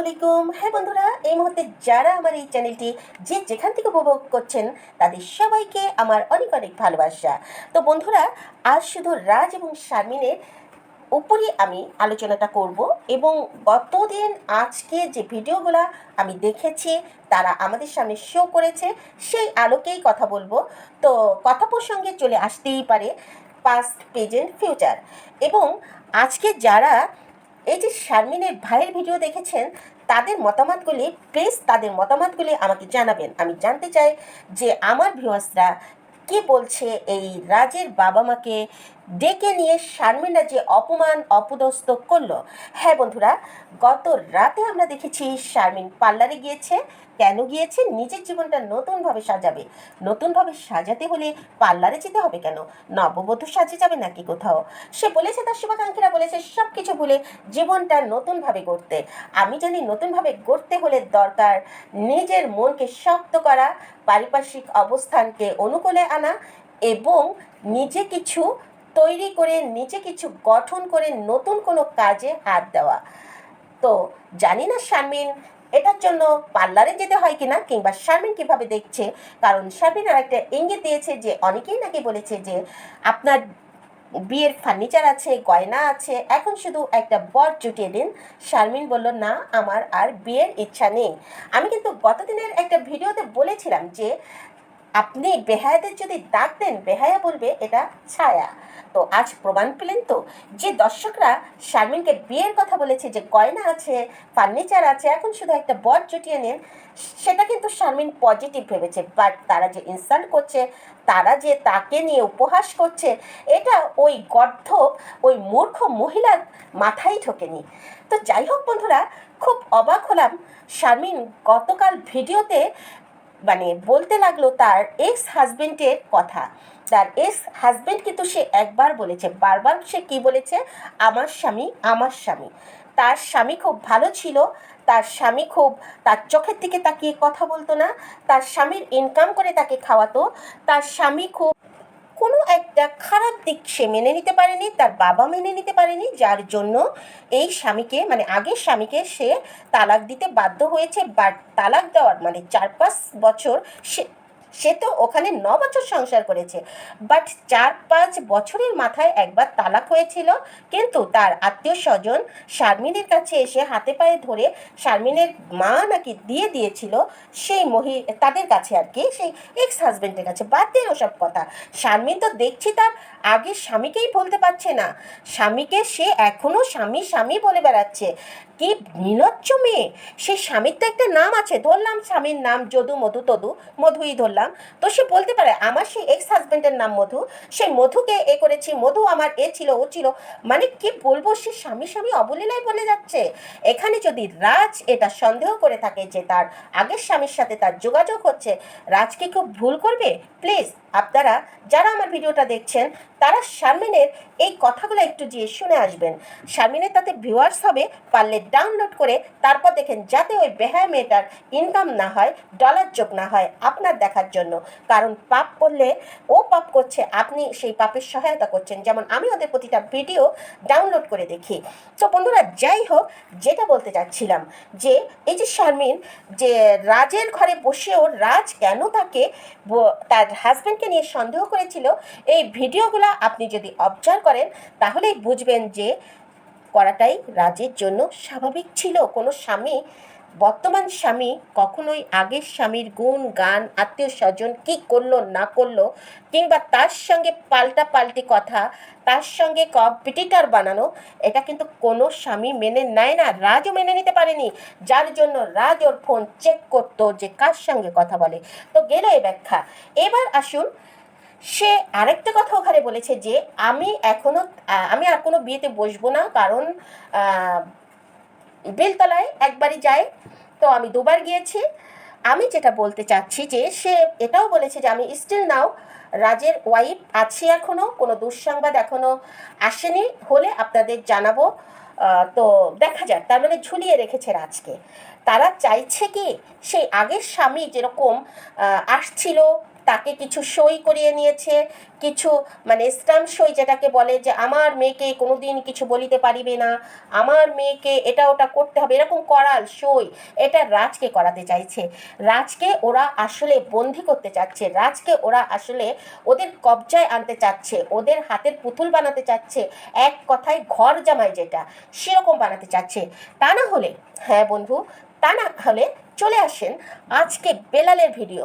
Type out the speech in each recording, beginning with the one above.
আলাইকুম। হ্যাঁ বন্ধুরা, এই মুহূর্তে যারা আমার এই চ্যানেলটি যে যেখান থেকে উপভোগ করছেন, তাদের সবাইকে আমার অনেক অনেক ভালোবাসা। তো বন্ধুরা, আজ শুধু রাজ এবং শারমিনের উপরই আমি আলোচনাটা করব এবং গতদিন আজকে যে ভিডিওগুলো আমি দেখেছি, তারা আমাদের সামনে শো করেছে, সেই আলোকেই কথা বলব। তো কথা প্রসঙ্গে চলে আসতেই পারে পাস্ট প্রেজেন্ট ফিউচার এবং আজকে যারা এই যে শারমিনের ভাইয়ের ভিডিও দেখেছেন, তাদের মতামতগুলি প্লিজ তাদের মতামতগুলি আমাকে জানাবেন। আমি জানতে চাই যে আমার ভিউয়ার্সরা কি বলছে এই রাজের বাবা মাকে ডেকে নিয়ে শারমিনরা যে অপমান অপদস্থ করল। হ্যাঁ বন্ধুরা, গত রাতে আমরা দেখেছি শারমিন পার্লারে গিয়েছে। কেন গিয়েছে? নিজের জীবনটা নতুনভাবে সাজাবে। নতুনভাবে সাজাতে হলে পার্লারে যেতে হবে কেন? নববধূ সাজে যাবে নাকি কোথাও? সে বলেছে, তার শুভাকাঙ্ক্ষীরা বলেছে সব কিছু ভুলে জীবনটা নতুনভাবে গড়তে। আমি জানি নতুনভাবে গড়তে হলে দরকার নিজের মনকে শক্ত করা, পারিপার্শ্বিক অবস্থানকে অনুকূলে আনা এবং নিজে কিছু তৈরি করে নিজে কিছু গঠন করে নতুন কোনো কাজে হাত দেওয়া। তো জানি না শারমিন, এটার জন্য পার্লারে যেতে হয় কিনা কিংবা শারমিন কীভাবে দেখছে? কারণ শারমিন আর একটা ইঙ্গিত দিয়েছে যে, অনেকেই নাকি বলেছে যে, আপনার বিয়ের ফার্নিচার আছে, গয়না আছে, এখন শুধু একটা বর জুটিয়ে দিন। শারমিন বলল, না, আমার আর বিয়ের ইচ্ছা নেই। আমি কিন্তু গতদিনের একটা ভিডিওতে বলেছিলাম যে আপনি বেহায়াদের যদি ডাক দেন, বেহায়া বলবে এটা ছায়া। তো আজ প্রমাণ পেলেন তো যে দর্শকরা শারমিনকে বিয়ের কথা বলেছে, যে গয়না আছে, ফার্নিচার আছে, এখন শুধু একটা বট জুটিয়ে নেন, সেটা কিন্তু শারমিন পজিটিভ ভেবেছে। বাট তারা যে ইনসাল্ট করছে, তারা যে তাকে নিয়ে উপহাস করছে, এটা ওই গর্ধ ওই মূর্খ মহিলার মাথায় ঢোকেনি। তো যাই হোক বন্ধুরা, খুব অবাক হলাম। শারমিন গতকাল ভিডিওতে মানে বলতে লাগল তার এক্স হাজবেন্ডের কথা। তার এক্স হাজবেন্ড কিন্তু সে একবার বলেছে, বারবার সে কি বলেছে? আমার স্বামী আমার স্বামী। তার স্বামী খুব ভালো ছিল, তার স্বামী খুব, তার চোখের দিকে তাকিয়ে কথা বলতো না, তার স্বামীর ইনকাম করে তাকে খাওয়াতো, তার স্বামী খুব কোনো একটা খারাপ দিক সে মেনে নিতে পারেনি, তার বাবা মেনে নিতে পারেনি, যার জন্য এই স্বামীকে মানে আগের স্বামীকে সে তালাক দিতে বাধ্য হয়েছে। বা তালাক দেওয়ার মানে চার পাঁচ বছর সে সে তো ওখানে ন বছর সংসার করেছে। বাট চার পাঁচ বছরের মাথায় একবার তালাক হয়েছিল। কিন্তু তার আত্মীয় স্বজন শারমিনের কাছে এসে হাতে পায়ে ধরে শারমিনের মা নাকি দিয়ে দিয়েছিল সেই মহি, তাদের কাছে আর কি, সেই এক্স হাজবেন্ডের কাছে। বাদ দেন ওসব কথা। শারমিন তো দেখছি তার আগের স্বামীকেই বলতে পারছে না। স্বামীকে সে এখনও স্বামী স্বামী বলে বেড়াচ্ছে। কি নিলজ্জ মেয়ে। সেই স্বামীর তো একটা নাম আছে। ধরলাম স্বামীর নাম যদু, মধু, তদু, মধুই ধরলাম। তো সে বলতে পারে, আমার সেই এক্স হাজবেন্ডের নাম মধু সেই মধুকে এ করেছি, মধু আমার এ ছিল, ও ছিল। মানে কি বলব, সে স্বামী স্বামী অবলীলায় বলে যাচ্ছে। এখানে যদি রাজ এটা সন্দেহ করে থাকে যে তার আগের স্বামীর সাথে তার যোগাযোগ হচ্ছে, রাজকে খুব ভুল করবে? প্লিজ আপনারা যারা আমার ভিডিওটা দেখছেন তারা শারমিনের এই কথাগুলো একটু গিয়ে শুনে আসবেন। শারমিনের তাতে ভিউয়ার্স হবে, পারলে ডাউনলোড করে তারপর দেখেন যাতে ওই বেহায় মেয়েটার ইনকাম না হয় ডলার যোগ না হয় আপনার দেখার জন্য। কারণ পাপ করলে, ও পাপ করছে, আপনি সেই পাপের সহায়তা করছেন। যেমন আমি ওদের প্রতিটা ভিডিও ডাউনলোড করে দেখি। তো বন্ধুরা, যাই হোক, যেটা বলতে চাচ্ছিলাম যে, এই যে শারমিন, যে রাজের ঘরে বসেও রাজ কেন তাকে তার হাজব্যান্ডকে নিয়ে সন্দেহ করেছিল, এই ভিডিওগুলো আপনি যদি অবজার্ভ করেন, তাহলেই বুঝবেন যে করাটাই রাজের জন্য স্বাভাবিক ছিল। কোনো স্বামী, বর্তমান স্বামী কখনোই আগের স্বামীর গুণ, গান, আত্মীয় স্বজন কী করল, না করল, কিংবা তার সঙ্গে পাল্টা পাল্টি কথা, তার সঙ্গে কম্পিটিটার বানানো, এটা কিন্তু কোনো স্বামী মেনে নেয় না, রাজও মেনে নিতে পারেনি। যার জন্য রাজ ওর ফোন চেক করতো যে কার সঙ্গে কথা বলে। তো গেল এই ব্যাখ্যা। এবার আসুন সে আরেকটা কথা ওখানে বলেছে যে আমি এখনও আমি আর কোনো বিয়েতে বসবো না, কারণ বেলতলায় একবারই যাই, তো আমি দুবার গিয়েছি। আমি যেটা বলতে চাচ্ছি যে সে এটাও বলেছে যে আমি স্টিল নাও রাজের ওয়াইফ আছি এখনও কোনো দুঃসংবাদ এখনও আসেনি, হলে আপনাদের জানাব। তো দেখা যাক, তার মানে ঝুলিয়ে রেখেছে রাজকে। তারা চাইছে কি, সেই আগের স্বামী যেরকম আসছিল তাকে কিছু সই করিয়ে নিয়েছে, কিছু মানে স্ট্যাম্প সই যেটাকে বলে যে আমার মেয়েকে কোনোদিন কিছু বলিতে পারিবে না, আমার মেয়েকে এটা ওটা করতে হবে, এরকম করাল সই, এটা রাজকে করাতে চাইছে। রাজকে ওরা আসলে বন্দি করতে চাচ্ছে, রাজকে ওরা আসলে ওদের কবজায় আনতে চাচ্ছে, ওদের হাতের পুতুল বানাতে চাচ্ছে, এক কথায় ঘর জামাই যেটা, সেরকম বানাতে চাচ্ছে। তা না হলে হ্যাঁ বন্ধু, তা না হলে চলে আসেন আজকে বেলালের ভিডিও।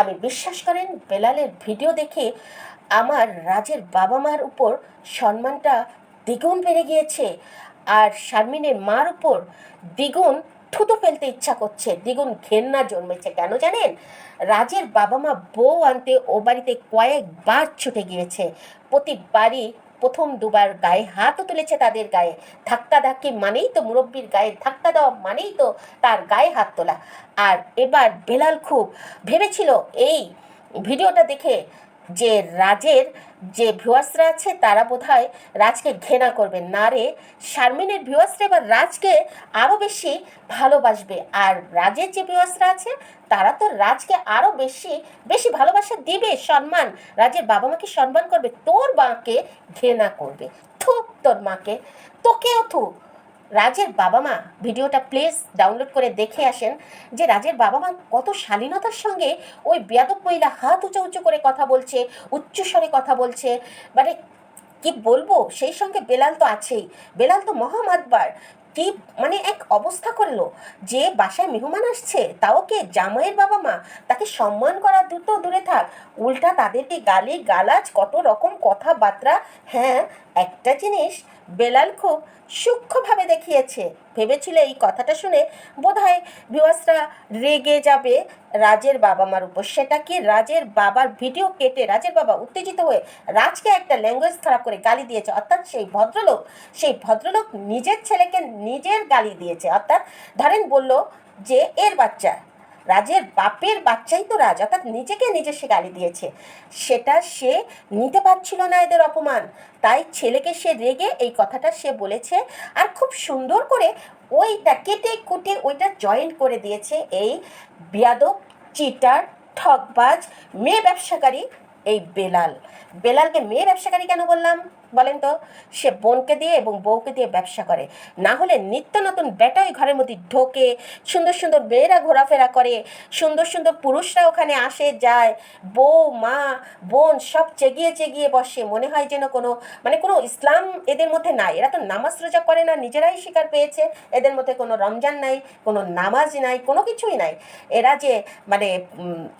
আমি বিশ্বাস করেন, বেলালের ভিডিও দেখে আমার রাজের বাবা মার উপর সম্মানটা দ্বিগুণ বেড়ে গিয়েছে আর শারমিনের মার উপর দ্বিগুণ থুতু ফেলতে ইচ্ছা করছে, দ্বিগুণ ঘেন্না জন্মেছে। কেন জানেন? রাজের বাবা মা বউ আনতে ও বাড়িতে কয়েকবার ছুটে গিয়েছে। প্রতিবারই প্রথম দুবার গায়ে হাতও তুলেছে তাদের গায়ে। ধাক্কা ধাক্কি মানেই তো মুরব্বীর গায়ে ধাক্কা দেওয়া মানেই তো তার গায়ে হাত তোলা। আর এবার বেলাল খুব ভেবেছিল, এই, ভিডিওটা দেখে যে রাজের যে ভিউয়ার্সরা আছে, তারা বোধহয় রাজকে ঘেনা করবে। না রে, শারমিনের ভিউয়ার্সরা এবার রাজকে আরও বেশি ভালোবাসবে। আর রাজের যে ভিউয়ার্সরা আছে, তারা তো রাজকে আরও বেশি বেশি ভালোবাসা দিবে, সম্মান। রাজের বাবা মাকে সম্মান করবে, তোর মাকে ঘেনা করবে। থুক তোর মাকে। তোকেও থুক রাজের বাবা মা ভিডিওটা প্লিজ ডাউনলোড করে দেখে আসেন যে রাজের বাবা মা কত শালীনতার সঙ্গে ওই বেয়াদব মহিলা হাত উঁচু উঁচু করে কথা বলছে উচ্চস্বরে কথা বলছে। মানে কি বলব? সেই সঙ্গে বেলাল তো আছেই। বেলাল তো মহামাতবার কি মানে এক অবস্থা করল? যে বাসায় মেহমান আসছে, তাও কে জামাইয়ের বাবা মা? তাকে সম্মান করা দুটো দূরে থাক। উল্টা তাদেরকে গালি, গালাজ, কত রকম কথাবার্তা। হ্যাঁ একটা জিনিস বেলাল খুব সূক্ষ্মভাবে দেখিয়েছে। ভেবেছিল এই কথাটা শুনে বোধহয় ভিউয়ার্সরা রেগে যাবে? রাজের বাবা মার উপর। সেটা কি রাজের বাবার ভিডিও কেটে রাজের বাবা উত্তেজিত হয়ে রাজকে একটা ল্যাঙ্গুয়েজ খারাপ করে গালি দিয়েছে? অর্থাৎ সেই ভদ্রলোক সেই ভদ্রলোক নিজের ছেলেকে নিজের গালি দিয়েছে। অর্থাৎ ধরেন বলল যে, এর বাচ্চা। রাজের বাপের বাচ্চাই তো রাজ, অর্থাৎ নিজেকে নিজে সে গালি দিয়েছে। সেটা সে নিতে পারছিল না এদের অপমান। তাই ছেলেকে সে রেগে এই কথাটা সে বলেছে আর খুব সুন্দর করে ওইটা কেটে কুটে ওইটা জয়েন্ট করে দিয়েছে এই বিয়াদব চিটার ঠকবাজ মেয়ে ব্যবসাকারী এই বেলাল। বেলালকে মেয়ে ব্যবসাকারী কেন বললাম? বলেন তো, সে বোনকে দিয়ে এবং বউকে দিয়ে ব্যবসা করে। না হলে নিত্য নতুন বেটাই ঘরের মধ্যে ঢোকে, সুন্দর সুন্দর মেয়েরা ঘোরাফেরা করে, সুন্দর সুন্দর পুরুষরা ওখানে আসে, যায়, বউ, মা, বোন সব চেগিয়ে চেগিয়ে বসে। মনে হয় যেন কোনো মানে কোনো ইসলাম এদের মধ্যে নাই। এরা তো নামাজ রোজা করে না, নিজেরাই শিকার পেয়েছে। এদের মধ্যে কোনো রমজান নাই, কোনো নামাজ নাই, কোনো কিছুই নাই। এরা যে মানে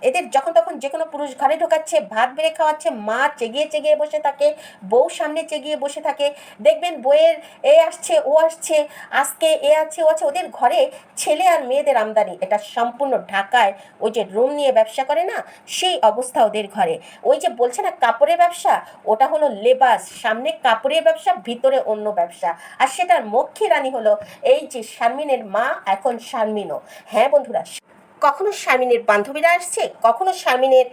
এদের যখন তখন যে কোনো পুরুষ ঘরে ঢোকাচ্ছে, ভাত বেড়ে খাওয়াচ্ছে, মা চেগিয়ে চেগিয়ে বসে থাকে, বউ সামনে চেগিয়ে বসে থাকে। দেখবেন বইয়ের এ আসছে, ও আসছে, আজকে এ আছে, ও আছে। ওদের ঘরে ছেলে আর মেয়েদের আমদানি। এটা সম্পূর্ণ ঢাকায় ওই যে রুম নিয়ে ব্যবসা করে না, সেই অবস্থা ওদের ঘরে। ওই যে বলছে না কাপড়ের ব্যবসা? ওটা হলো লেবাস। সামনে কাপড়ের ব্যবসা, ভিতরে অন্য ব্যবসা। আর সেটার মক্ষী রানী হলো এই যে শারমিনের মা, এখন শারমিনও। হ্যাঁ বন্ধুরা, কখনো শারমিনের বান্ধবীরা আসছে, কখনো শারমিনের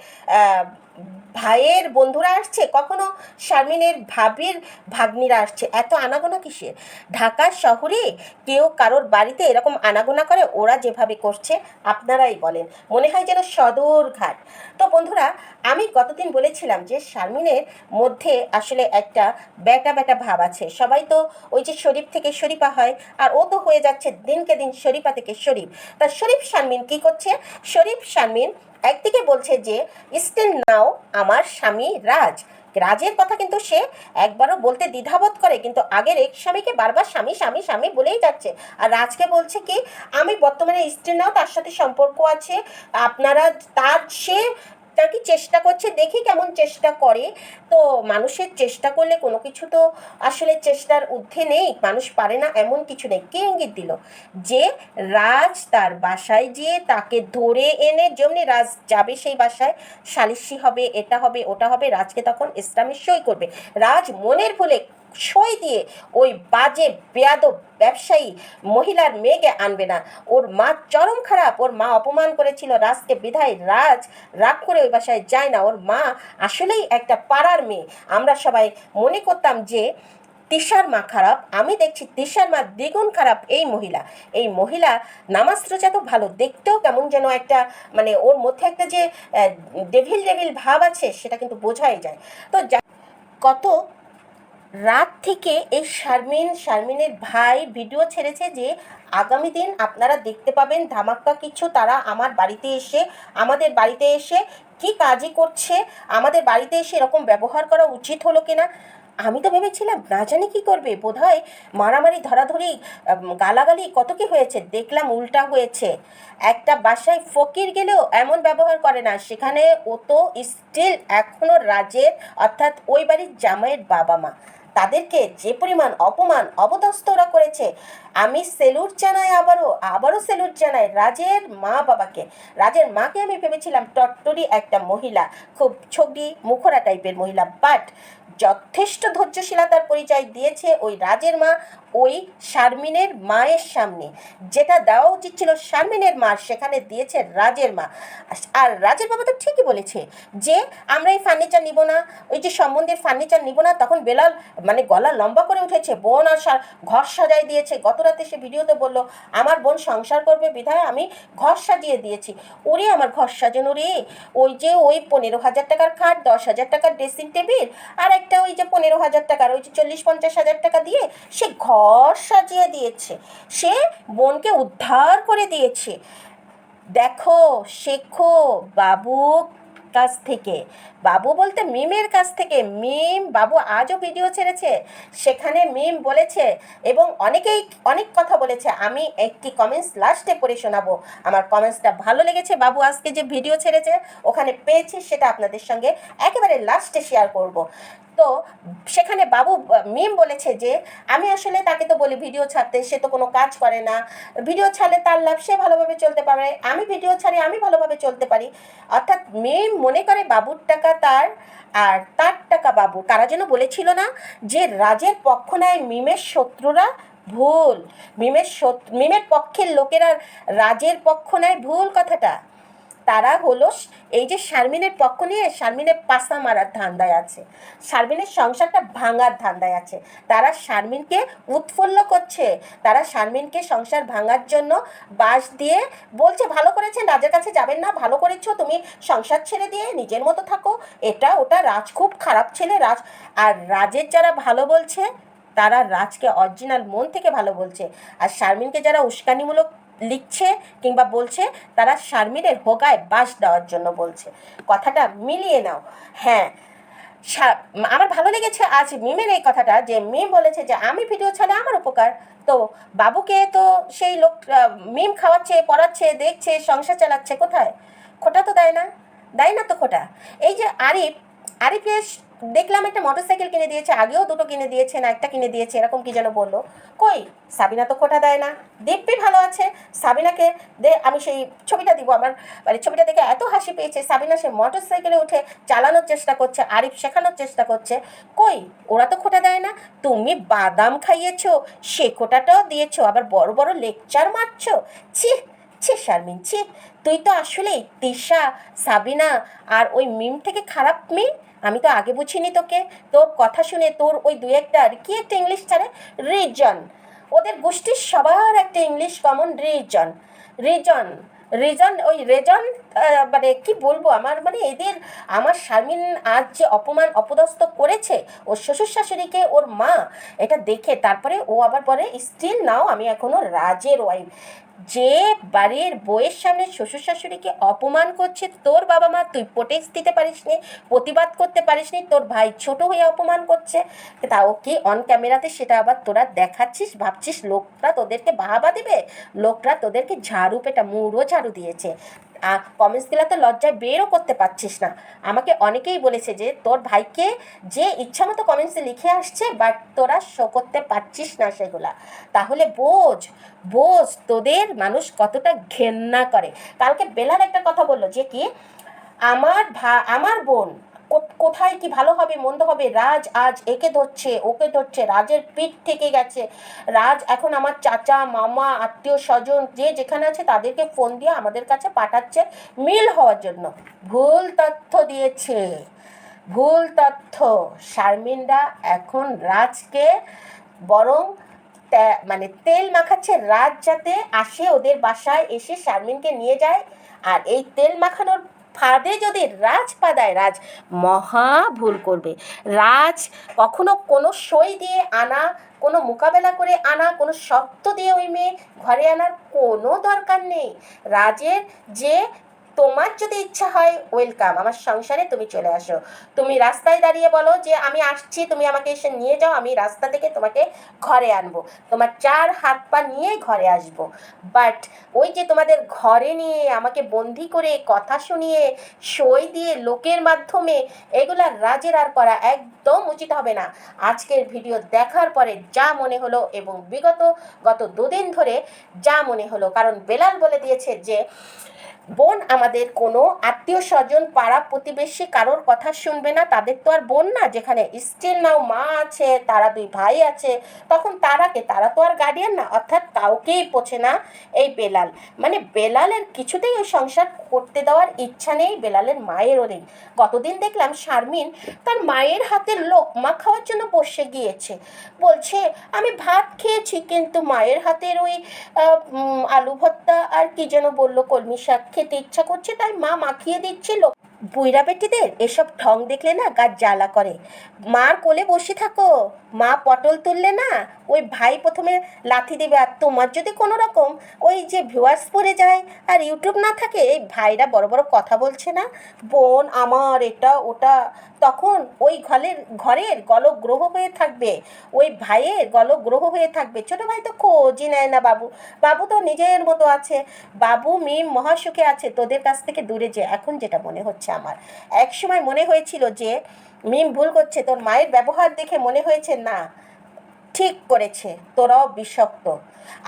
ভাইয়ের বন্ধুরা আসছে, কখনো শারমিনের ভাবির ভাগ্নিরা আসছে। এত আনাগোনা কিসের? ঢাকা শহরে কেউ কারোর বাড়িতে এরকম আনাগোনা করে, ওরা যেভাবে করছে, আপনারাই বলেন। মনে হয় যেন সদর ঘাট। তো বন্ধুরা, আমি গতদিন বলেছিলাম যে শারমিনের মধ্যে আসলে একটা ব্যাটা ব্যাটা ভাব আছে। সবাই তো ওই যে শরীফ থেকে শরীফা হয়, আর ও তো হয়ে যাচ্ছে দিনকে দিন শরীফা থেকে শরীফ। তা শরীফ শারমিন কি করছে? শরীফ শারমিন একদিকে বলছে যে স্টিল নাও, আমার স্বামী রাজ। রাজের কথা কিন্তু সে একবারও বলতে দ্বিধাবোধ করে, কিন্তু আগের এক স্বামীকে বারবার স্বামী স্বামী স্বামী বলেই যাচ্ছে। আর রাজকে বলছে কি, আমি বর্তমানে স্ত্রী নাও, তার সাথে সম্পর্ক আছে। আপনারা তার সে নাকি চেষ্টা করছে? দেখি কেমন চেষ্টা করে। তো মানুষের চেষ্টা করলে কোনো কিছু তো আসলে চেষ্টার ঊর্ধ্বে নেই। মানুষ পারে না এমন কিছু নেই। কে ইঙ্গিত দিল? যে রাজ তার বাসায় গিয়ে তাকে ধরে এনে যেমনি রাজ যাবে সেই বাসায়, সালিসি হবে, এটা হবে, ওটা হবে, রাজকে তখন ইসলামের সই করবে। রাজ মনের ভুলে সই দিয়ে ওই বাজে, বেয়াদব ব্যবসায়ী মহিলার মেয়েকে আনবে না। ওর মা চরম খারাপ, ওর মা অপমান করেছিল রাজকে, বিধায় রাজ রাগ করে ওই বাসায় যায় না। ওর মা আসলেই একটা পাড়ার মেয়ে। আমরা সবাই মনে করতাম যে, তিশার মা খারাপ, আমি দেখছি তিশার মা দ্বিগুণ খারাপ এই মহিলা। এই মহিলা নামাজ রোজা তো ভালো, দেখতেও কেমন যেন একটা মানে ওর মধ্যে একটা যে ডেভিল ডেভিল ভাব আছে, সেটা কিন্তু বোঝাই যায়। তো কত রাত থেকে এই শারমিন, শারমিনের ভাই ভিডিও ছেড়েছে যে, আগামী দিন আপনারা দেখতে পাবেন ধামাক্কা কিছু। তারা আমার বাড়িতে এসে, আমাদের বাড়িতে এসে কি কাজই করছে, আমাদের বাড়িতে এসে এরকম ব্যবহার করা উচিত হলো কিনা? আমি তো ভেবেছিলাম, না জানি কী করবে। বোধহয় মারামারি, ধরাধরি গালাগালি, কত কি হয়েছে? দেখলাম উল্টা হয়েছে। একটা বাসায় ফকির গেলেও এমন ব্যবহার করে না। সেখানে ও তো স্টিল এখনও রাজের, অর্থাৎ ওই বাড়ির জামাইয়ের বাবা মা। তাদেরকে যে পরিমাণ অপমান অবদস্ত ওরা করেছে, আমি সেলুট জানাই আবারও আবারও সেলুট জানাই রাজের মা বাবাকে। রাজের মাকে আমি ভেবেছিলাম টট্টরি একটা মহিলা, খুব ছবি মুখরা টাইপের মহিলা বাট যথেষ্ট ধৈর্যশীলতার পরিচয় দিয়েছে ওই রাজের মা, ওই শারমিনের মায়ের সামনে। যেটা দেওয়া উচিত ছিল শারমিনের মা সেখানে দিয়েছে রাজের মা। আর রাজের বাবা তো ঠিকই বলেছে যে, আমরা এই ফার্নিচার নিব না, ওই যে সম্বন্ধের ফার্নিচার নিব না, তখন বেলাল মানে গলা লম্বা করে উঠেছে, বোন আর ঘর সাজাই দিয়েছে। গত রাতে সে ভিডিওতে বলল, আমার বোন সংসার করবে বিধায় আমি ঘর সাজিয়ে দিয়েছি। ওরে, আমার ঘর সাজানো রে। ওই যে ওই পনেরো হাজার টাকার খাট, দশ হাজার টাকার ড্রেসিং টেবিল আর একটা ওই যে পনেরো হাজার টাকার, ওই যে চল্লিশ পঞ্চাশ হাজার টাকা দিয়ে সে ঘর সাজিয়ে দিয়েছে। সে বোনকে উদ্ধার করে দিয়েছে। দেখো, শেখো বাবু কাছ থেকে। বাবু বলতে মিমের কাছ থেকে। মিম, বাবু আজও ভিডিও ছেড়েছে। সেখানে মিম বলেছে এবং অনেকেই অনেক কথা বলেছে, আমি একটি কমেন্টস লাস্টে পড়ে শোনাবো। আমার কমেন্টসটা ভালো লেগেছে। বাবু আজকে যে ভিডিও ছেড়েছে, ওখানে পেয়েছি, সেটা আপনাদের সঙ্গে একেবারে লাস্টে শেয়ার করব। তো সেখানে বাবু, মিম বলেছে যে, আমি আসলে তাকে তো বলি ভিডিও ছাড়তে, সে তো কোনো কাজ করে না। ভিডিও ছাড়লে তার লাভ সে ভালোভাবে চলতে পারে। আমি ভিডিও ছাড়ি, আমি ভালোভাবে চলতে পারি। অর্থাৎ মিম মনে করে বাবুর টাকা তার, আর তার টাকা বাবু তারা যেন বলেছিল না যে, রাজের পক্ষ নেয় মিমের শত্রুরা ভুল। মিমের মিমের পক্ষের লোকেরা রাজের পক্ষ নেয় ভুল কথাটা। তারা হলো এই যে শারমিনের পক্ষ নিয়ে শারমিনের পাশা মারার ধান্দায় আছে। শারমিনের সংসারটা ভাঙার ধান্দায় আছে। তারা শারমিনকে উৎফুল্ল করছে। তারা শারমিনকে সংসার ভাঙার জন্য বাস দিয়ে বলছে, ভালো করেছেন, রাজের কাছে যাবেন না, ভালো করেছ, তুমি সংসার ছেড়ে দিয়ে নিজের মতো থাকো। এটা, ওটা রাজ, খুব খারাপ ছেলে রাজ। আর রাজের যারা ভালো বলছে, তারা রাজকে অরিজিনাল মন থেকে ভালো বলছে। আর শারমিনকে যারা উস্কানিমূলক লিখছে কিংবা বলছে, তারা শারমিনের হোগায় বাস দেওয়ার জন্য বলছে। কথাটা মিলিয়ে নাও। হ্যাঁ আমার ভালো লেগেছে আজ মিমের এই কথাটা যে মিম বলেছে যে, আমি ভিডিও ছাড়লে আমার উপকার। তো বাবুকে তো সেই লোক মিম খাওয়াচ্ছে, পড়াচ্ছে, দেখছে, সংসার চালাচ্ছে, কোথায়? খোটা তো দেয় না। দেয় না তো খোটা। এই যে আরিফ আরিফকে স- দেখলাম একটা মোটরসাইকেল কিনে দিয়েছে, আগেও দুটো কিনে দিয়েছে, না একটা কিনে দিয়েছে, এরকম কি যেন বলল। কই? সাবিনা তো খোটা দেয় না। দিব্যি ভালো আছে। সাবিনাকে দে, আমি সেই ছবিটা দিব। আমার মানে ছবিটা দেখে এত হাসি পেয়েছে। সাবিনা সে মোটর সাইকেলে উঠে চালানোর চেষ্টা করছে, আরিফ শেখানোর চেষ্টা করছে। কই? ওরা তো খোটা দেয় না। তুমি বাদাম খাইয়েছো, সে খোটাটাও দিয়েছ, আবার বড় বড় লেকচার মারছো। ছি ছি শারমিন, ছি। তুই তো আসলেই তিশা, সাবিনা আর ওই মিম থেকে খারাপ মেয়ে আমি তো আগে বুঝিনি তোকে। তোর কথা শুনে তোর ওই দু একটা আর কি একটা ইংলিশ ছাড়ে? রিজন ওদের গোষ্ঠীর সবার একটা English common reason reason reason ওই রেজন মানে কি বলব আমার? মানে এদের, আমার শারমিন আজ যে অপমান অপদস্থ করেছে ওর শ্বশুর শাশুড়িকে, ওর মা, এটা দেখে তারপরে ও আবার পরে স্টিল নাও আমি এখনও রাজের ওয়াইফ যে বাড়ির বইয়ের সামনে শ্বশুর শাশুড়িকে অপমান করছে, তোর বাবা মা, তুই প্রোটেক্স দিতে পারিস নি প্রতিবাদ করতে পারিস নি তোর ভাই ছোট হয়ে অপমান করছে। তাও কি অন ক্যামেরাতে সেটা আবার তোরা দেখাচ্ছিস, ভাবছিস লোকরা তোদেরকে বাহাবা দিবে? লোকরা তোদেরকে ঝাড়ু পেটা, মুড়ো ঝাড়ু দিয়েছে। কমেন্টস দিলে তো লজ্জায় বেরও করতে পারছিস না। আমাকে অনেকেই বলেছে যে, তোর ভাইকে যে ইচ্ছা মতো কমেন্টসে লিখে আসছে বাট তোরা শো করতে পারছিস না সেগুলা। তাহলে বোঝ বোঝ তোদের মানুষ কতটা ঘেন্না করে। কালকে বেলার একটা কথা বলল যে কি, আমার ভা, আমার বোন কোথায় কি ভালো হবে, মন্দ হবে, রাজ আজ একে ধরছে, ওকে ধরছে, রাজের পিঠ থেকে গেছে। রাজ এখন আমার চাচা, মামা, আত্মীয় স্বজন, যে যেখানে আছে তাদেরকে ফোন দিয়ে আমাদের কাছে পাঠাচ্ছে মিল হওয়ার জন্য। ভুল তথ্য দিয়েছে। ভুল তথ্য। শারমিনরা এখন রাজকে বরং মানে তেল মাখাচ্ছে। রাজ যাতে আসে ওদের বাসায় এসে শারমিনকে নিয়ে যায়। আর এই তেল মাখানোর ফাঁদে যদি রাজ পাদায় রাজ, মহা ভুল করবে। রাজ কখনো কোনো সই দিয়ে আনা, কোনো মোকাবেলা করে আনা, কোনো শক্ত দিয়ে ওই মেয়ে ঘরে আনার কোনো দরকার নেই। রাজের যে তোমার যদি ইচ্ছা হয় ওয়েলকাম আমার সংসারে তুমি চলে আসো। তুমি রাস্তায় দাঁড়িয়ে বলো যে, আমি আসছি, তুমি আমাকে এসে নিয়ে যাও, আমি রাস্তা থেকে তোমাকে ঘরে আনব। তোমার চার হাত পা নিয়ে ঘরে আসব। বাট ওই যে তোমাদের ঘরে নিয়ে, আমাকে বন্দি করে, কথা শুনিয়ে, সই দিয়ে লোকের মাধ্যমে, এগুলা রাজের আর করা একদম উচিত হবে না। আজকের ভিডিও দেখার পরে যা মনে হলো এবং বিগত, গত দুদিন ধরে যা মনে হলো, কারণ বেলাল বলে দিয়েছে যে বোন, আমাদের কোনো আত্মীয় স্বজন, পাড়া প্রতিবেশী কারোর কথা শুনবে না। তাদের তো আর বোন না, যেখানে স্টিল নাও মা আছে, তারা দুই ভাই আছে, তখন তারাকে তারা তো আর গার্ডিয়ান না। অর্থাৎ কাউকেই পোছে না এই বেলাল। মানে বেলালের কিছুতেই ওই সংসার করতে দেওয়ার ইচ্ছা নেই, বেলালের মায়েরও নেই। গতদিন দেখলাম শারমিন তার মায়ের হাতের লোক মা খাওয়ার জন্য বসে গিয়েছে। বলছে, আমি ভাত খেয়েছি, কিন্তু মায়ের হাতের ওই আলু ভর্তা আর কি যেন বলল কলমি শাক খেতে ইচ্ছা করছে, তাই মা মাখিয়ে দিচ্ছিল বুইরা বেটিদের এসব ঠং দেখলে না গাছ জ্বালা করে। মার কোলে বসে থাকো। মা পটল তুললে না ওই ভাই প্রথমে লাথি দেবে আর তোমার যদি কোনো রকম ওই যে ভিউয়ার্স পড়ে যায় আর ইউটিউব না থাকে, এই ভাইরা বড় বড় কথা বলছে না। বোন আমার এটা ওটা। তখন ওই ঘরের ঘরের গলগ্রহ হয়ে থাকবে। ওই ভাইয়ের গলগ্রহ হয়ে থাকবে। ছোট ভাই তো খোঁজই নেয় না বাবু। বাবু তো নিজের মতো আছে। বাবু, মিম মহাসুখে আছে। তোদের কাছ থেকে দূরে যে। এখন যেটা মনে হচ্ছে আমার। এক সময় মনে হয়েছিল যে, মিম ভুল করছে। তোর মায়ের ব্যবহার দেখে মনে হয়েছে না। ঠিক করেছে, তোরাও বিষাক্ত।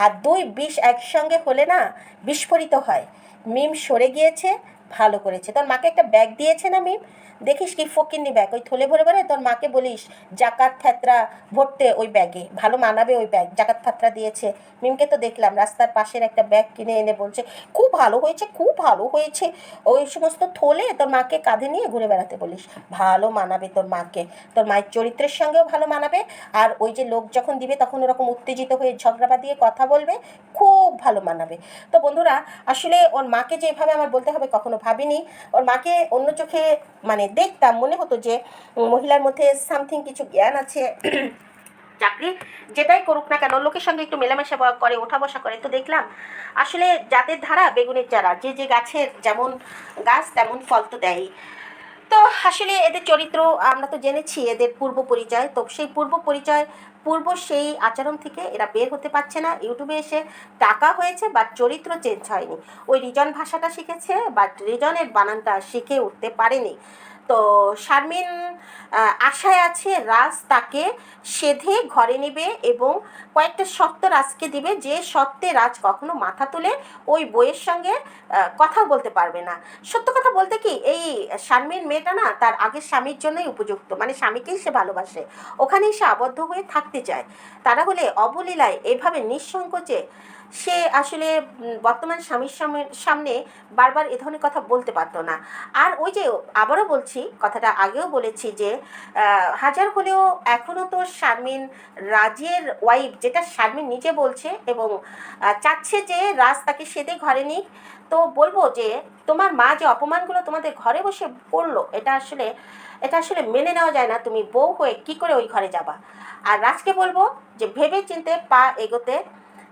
আর দুই বিষ একসঙ্গে হলে না বিস্ফোরিত হয়। মিম সরে গিয়েছে ভালো করেছে। তোর মাকে একটা ব্যাগ দিয়েছে না মিম দেখিস কি ফকিন্নি ব্যাগ ওই থলে ভরে ভরে তোর মাকে বলিস, জাকাত ফ্যাতরা ভরতে ওই ব্যাগে ভালো মানাবে ওই ব্যাগ জাকাত ফাতরা দিয়েছে। মিমকে তো দেখলাম, রাস্তার পাশের একটা ব্যাগ কিনে এনে বলছে, খুব ভালো হয়েছে, খুব ভালো হয়েছে। ওই সমস্ত থলে তোর মাকে কাঁধে নিয়ে ঘুরে বেড়াতে বলিস, ভালো মানাবে তোর মাকে। তোর মায়ের চরিত্রের সঙ্গেও ভালো মানাবে, আর ওই যে লোক যখন দিবে তখন ওরকম উত্তেজিত হয়ে ঝগড়া দিয়ে কথা বলবে, খুব ভালো মানাবে। তো বন্ধুরা, আসলে ওর মাকে যেভাবে আমার বলতে হবে কখনো ভাবিনি। ওর মাকে অন্য চোখে মানে দেখতাম, মনে হতো যে মহিলার মধ্যে সামথিং কিছু জ্ঞান আছে। চাকরি যেটাই করুক না কেন, লোকের সঙ্গে একটু মেলামেশা করে, ওঠা বসা করে। তো দেখলাম, আসলে যাদের ধারা বেগুনের চারা, যে যে গাছের যেমন গাছ তেমন ফল তো দেয়ই তো আসলে এদের চরিত্র আমরা তো জেনেছি, এদের পূর্ব পরিচয়। তো সেই পূর্ব পরিচয় পূর্ব সেই আচরণ থেকে এরা বের হতে পারছে না। ইউটিউবে এসে টাকা হয়েছে বা চরিত্র চেঞ্জ হয়নি। ওই রিজন ভাষাটা শিখেছে বা রিজনের বানানটা শিখে উঠতে পারেনি। তো শারমিন আশায় আছে রাজ তাকে সেধে ঘরে নেবে এবং কয়েকটা শর্ত রাজকে দিবে। যে শর্তে রাজ কখনো মাথা তুলে ওই বইয়ের সঙ্গে কথা বলতে পারবে না। সত্য কথা বলতে কি, এই শারমিন মেয়েটা না তার আগের স্বামীর জন্যই উপযুক্ত। মানে স্বামীকেই সে ভালোবাসে। ওখানেই সে আবদ্ধ হয়ে থাকতে চায়। তারা হলে অবলীলায় এভাবে নিঃসংকোচে সে আসলে বর্তমান স্বামীর সামনে বারবার এ ধরনের কথা বলতে পারতো না। আর ওই যে আবারও বলছি, কথাটা আগেও বলেছি যে হাজার হলেও এখনও তো শারমিন রাজের ওয়াইফ যেটা শারমিন নিজে বলছে এবং চাচ্ছে যে রাজ তাকে সেদে ঘরে নিক, তো বলব যে তোমার মা যে অপমানগুলো তোমাদের ঘরে বসে করল, এটা আসলে এটা আসলে মেনে নেওয়া যায় না। তুমি বউ হয়ে কি করে ওই ঘরে যাবা? আর রাজকে বলব যে ভেবে চিনতে পা এগোতে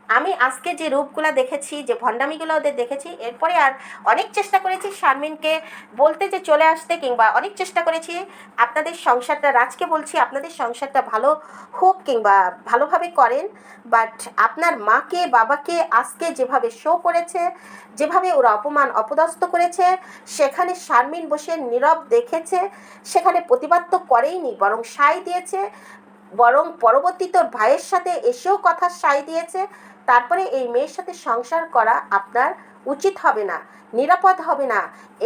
আমি আজকে যে রূপগুলো দেখেছি, যে ভণ্ডামিগুলো ওদের দেখেছি, এরপরে আর অনেক চেষ্টা করেছি শারমিনকে বলতে যে চলে আসতে কিংবা অনেক চেষ্টা করেছি। আপনাদের সংসারটা, রাজকে বলছি আপনাদের সংসারটা ভালো হোক কিংবা ভালোভাবে করেন বাট আপনার মাকে, বাবাকে আজকে যেভাবে শো করেছে, যেভাবে ওরা অপমান অপদস্থ করেছে, সেখানে শারমিন বসে নীরব দেখেছে, সেখানে প্রতিবাদ তো করেইনি, বরং সাই দিয়েছে, বরং পরবর্তী তোর ভাইয়ের সাথে এসেও কথা সাই দিয়েছে তারপরে এই মেয়ের সাথে সংসার করা আপনার উচিত হবে না, নিরাপদ হবে না।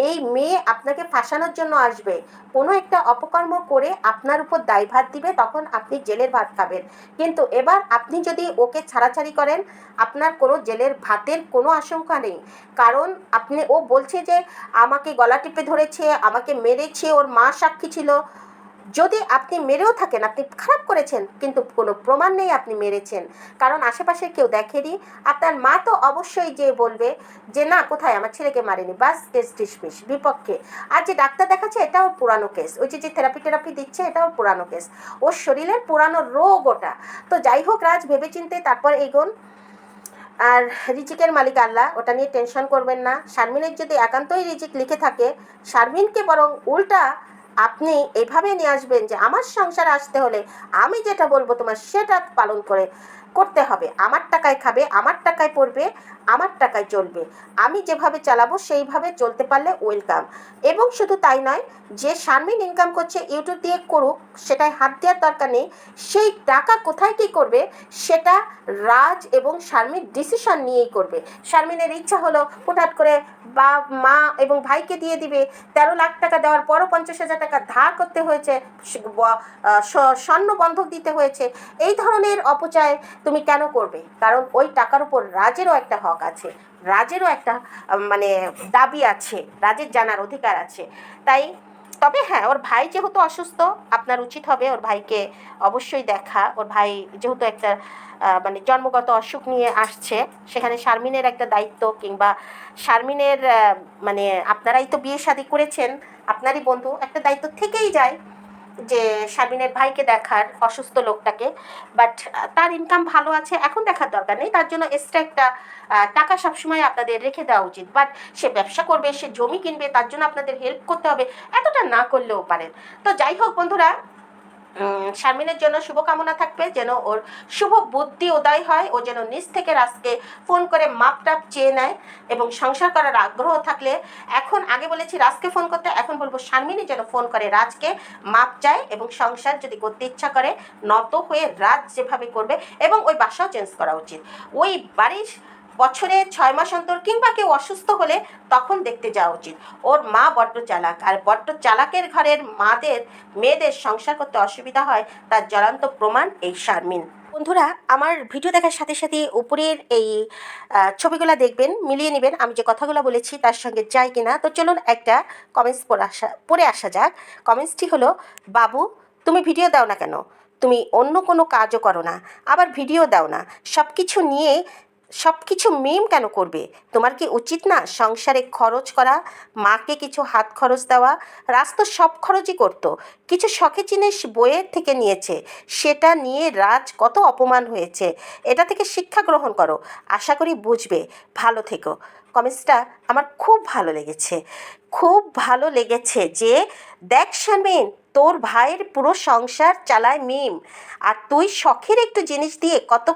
এই মেয়ে আপনাকে ফাঁসানোর জন্য আসবে। কোনো একটা অপকর্ম করে আপনার উপর দায়ভার দিবে, তখন আপনি জেলের ভাত খাবেন। কিন্তু এবার আপনি যদি ওকে ছাড়াছাড়ি করেন, আপনার কোনো জেলের ভাতের কোনো আশঙ্কা নেই। কারণ আপনি, ও বলছে যে, আমাকে গলা টিপে ধরেছে, আমাকে মেরেছে, ওর মা সাক্ষী ছিল। যদি আপনি মেরেও থাকেন, আপনি খারাপ করেছেন, কিন্তু কোনো প্রমাণ নেই আপনি মেরেছেন। কারণ আশেপাশে কেউ দেখেনি। আপনার মা তো অবশ্যই যে বলবে যে, না, কোথায়? আমার ছেলেকে মারেনি। বাস কেস ডিসমিস বিপক্ষে। আর যে ডাক্তার দেখাচ্ছে, এটাও পুরানো কেস ওই যে যে থেরাপি টেরাপি দিচ্ছে, এটাও পুরানো কেস ওর শরীরের পুরানো রোগ ওটা। তো যাই হোক, রাজ, ভেবেচিন্তে তারপর এগোন আর রিজিকের মালিক আল্লাহ, ওটা নিয়ে টেনশন করবেন না। শারমিনের যদি একান্তই রিজিক লিখে থাকে, শারমিনকে বরং উল্টা আপনি এভাবে নিয়ে আসবেন যে আমার সংসার আসতে হলে আমি যেটা বলব তোমার সেটা পালন করে, করতে হবে। আমার টাকায় খাবে, আমার টাকায় পড়বে, আমার টাকায় চলবে। আমি যেভাবে চালাবো সেইভাবে চলতে পারলে ওয়েলকাম এবং শুধু তাই নয়, যে শারমিন ইনকাম করছে ইউটিউব দিয়ে করুক, সেটায় হাত দেওয়ার দরকার নেই। সেই টাকা কোথায় কী করবে, সেটা রাজ এবং শারমিন ডিসিশন নিয়েই করবে। শারমিনের ইচ্ছা হলো হঠাৎ করে বা মা এবং ভাইকে দিয়ে দিবে। তেরো লাখ টাকা দেওয়ার পরও পঞ্চাশ হাজার টাকা ধার করতে হয়েছে। স্বর্ণ বন্ধক দিতে হয়েছে। এই ধরনের অপচয় তুমি কেন করবে? কারণ ওই টাকার উপর রাজেরও একটা হক আছে। রাজেরও একটা মানে দাবি আছে। রাজের জানার অধিকার আছে। তাই তবে হ্যাঁ ওর ভাই যেহেতু অসুস্থ, আপনার উচিত হবে ওর ভাইকে অবশ্যই দেখা। ওর ভাই যেহেতু একটা মানে জন্মগত অসুখ নিয়ে আসছে, সেখানে শারমিনের একটা দায়িত্ব কিংবা শারমিনের মানে আপনারাই তো বিয়ে শাদি করেছেন, আপনারই বন্ধু, একটা দায়িত্ব থেকেই যায়। যে শারমিনের ভাইকে দেখার অসুস্থ লোকটাকে বাট তার ইনকাম ভালো আছে, এখন দেখার দরকার নেই। তার জন্য এক্সট্রা একটা টাকা সবসময় আপনাদের রেখে দেওয়া উচিত। বাট সে ব্যবসা করবে, সে জমি কিনবে, তার জন্য আপনাদের হেল্প করতে হবে, এতটা না করলেও পারেন। তো যাই হোক বন্ধুরা শারমিনের জন্য শুভকামনা থাকবে, যেন ওর শুভ বুদ্ধি উদয় হয়, ও যেন নিজ থেকে রাজকে ফোন করে মাপ টাপ চেয়ে নেয় এবং সংসার করার আগ্রহ থাকলে। এখন আগে বলেছি রাজকে ফোন করতে, এখন বলব শারমিনী যেন ফোন করে রাজকে মাপ চায় এবং সংসার যদি করতে ইচ্ছা করে, নত হয়ে রাজ যেভাবে করবে এবং ওই বাসাও চেঞ্জ করা উচিত। ওই বাড়ির বছরে ছয় মাস অন্তর কিংবা কেউ অসুস্থ হলে তখন দেখতে যাওয়া উচিত। ওর মা বড্ড চালাক, আর বড্ড চালাকের ঘরের মাদের, মেয়েদের সংসার করতে অসুবিধা হয়, তার জ্বলন্ত প্রমাণ এই শারমিন। বন্ধুরা, আমার ভিডিও দেখার সাথে সাথে উপরের এই ছবিগুলো দেখবেন, মিলিয়ে নেবেন। আমি যে কথাগুলো বলেছি তার সঙ্গে যায় কিনা। তো চলুন একটা কমেন্টস পড়ে আসা পড়ে আসা যাক। কমেন্টসটি হলো, বাবু, তুমি ভিডিও দাও না কেন? তুমি অন্য কোনো কাজও করো না, আবার ভিডিও দাও না। সব কিছু নিয়ে সব কিছু মিম কেন করবে? তোমার কি উচিত না সংসারে খরচ করা, মাকে কিছু হাত খরচ দেওয়া? রাজ তো সব খরচই করতো। কিছু শখে জিনিস বইয়ের থেকে নিয়েছে। সেটা নিয়ে রাজ কত অপমান হয়েছে। এটা থেকে শিক্ষা গ্রহণ করো। আশা করি বুঝবে। ভালো থেকো। কমেন্টসটা আমার খুব ভালো লেগেছে। খুব ভালো লেগেছে যে, দেখ শারমিন, তোর ভাইয়ের পুরো সংসার চালায় মিম আর তুই শখের একটু জিনিস দিয়ে কত